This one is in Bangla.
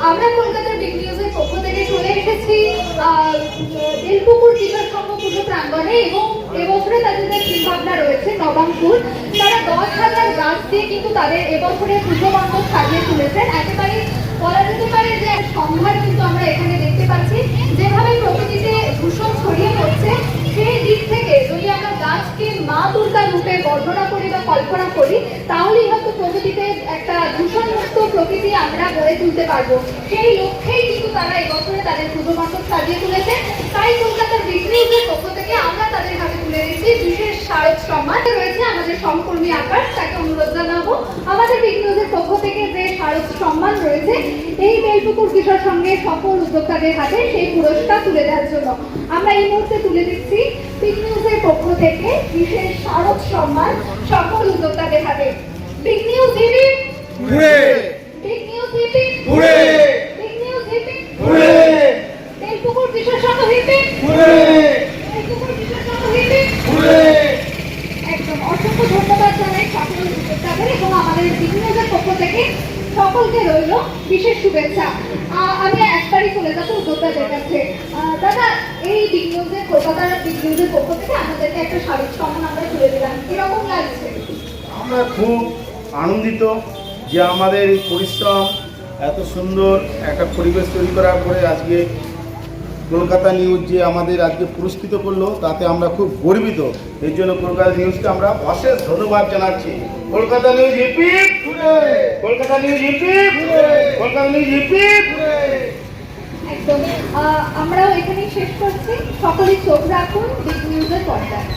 আমরা কলকাতার বিগ নিউজের পক্ষ থেকে চলে এসেছি আহ, বেলপুকুর কিশোর সংঘ পুজো প্রাঙ্গণে এবং এবছরে তাদের যে চিন্তাভাবনা রয়েছে নবাঙ্কুর তারা দশ হাজার গাছ দিয়ে কিন্তু তাদের এবছরের পুজো মণ্ডপ সাজিয়ে তুলেছেন। একেবারে বলা যেতে পারে যে সম্ভার কিন্তু আমরা এখানে দেখতে পাচ্ছি। যেভাবে প্রকৃতিতে দূষণ ছড়িয়ে পড়ছে সেই দিক থেকে যদি আমরা গাছকে মা দুর্গা রূপে বর্ণনা করি বা কল্পনা করি তাহলেই হয়তো প্রকৃতিতে প্রকৃতি আমরা গড়ে তুলতে পারব, সেই লক্ষ্যেই কিন্তু তারা এবছরে তাদের পুজো মণ্ডপ সাজিয়ে তুলেছে। তাই কলকাতার বিক্রিজের পক্ষ থেকে আমরা তাদের হাতে তুলে দিচ্ছি বিশেষ স্মারক সম্মান। রয়েছে আমাদের সহকর্মী আকাশ, তাকে অনুরোধ জানাব। আমাদের বিক্রিজের পক্ষ থেকে যে স্মারক সম্মান রয়েছে, এই বেলপুকুর কিশোর সঙ্গে সফল উদ্যোক্তাদের হাতে সেই পুরস্কার তুলে দেওয়ার জন্য আমরা এই মুহূর্তে তুলে দিচ্ছি বিগ নিউজের পক্ষ থেকে বিশেষ স্মারক সম্মান সফল উদ্যোক্তাদের হাতে। বিগ নিউজ হিপি ঘুরে বিগ নিউজ হিপি ঘুরে বিগ নিউজ হিপি ঘুরে বেলপুকুর কিশোর সংঘ হিপি ঘুরে বেলপুকুর কিশোর সংঘ হিপি ঘুরে একদম অসংখ্য ধন্যবাদ জানাই সকল উদ্যোক্তাদের এবং আমাদের পক্ষ থেকে সকলকে রইল বিশেষ শুভেচ্ছা। আমি চলে যাব উদ্যোক্তাদের কাছে। দাদা, এই বিঘ্নজের কলকাতার বিঘ্নজের পক্ষ থেকে আমাদেরকে একটা শারীরিক সম্মান আমরা তুলে দিলাম। লাগছে? আমরা খুব আনন্দিত যে আমাদের পরিশ্রম, এত সুন্দর একটা পরিবেশ তৈরি করার পরে আজকে কলকাতা নিউজ যে আমাদের আজকে পুরস্কৃত করল, তাতে আমরা খুব গর্বিত। এর জন্য কলকাতা নিউজকে আমরা অশেষ ধন্যবাদ জানাচ্ছি। Kolkata news EP Kolkata news EP Kolkata news EP একদম। আমরা এখানেই শেষ করছি। সকলে চোখ রাখুন, বিগ নিউজের পর্দায়।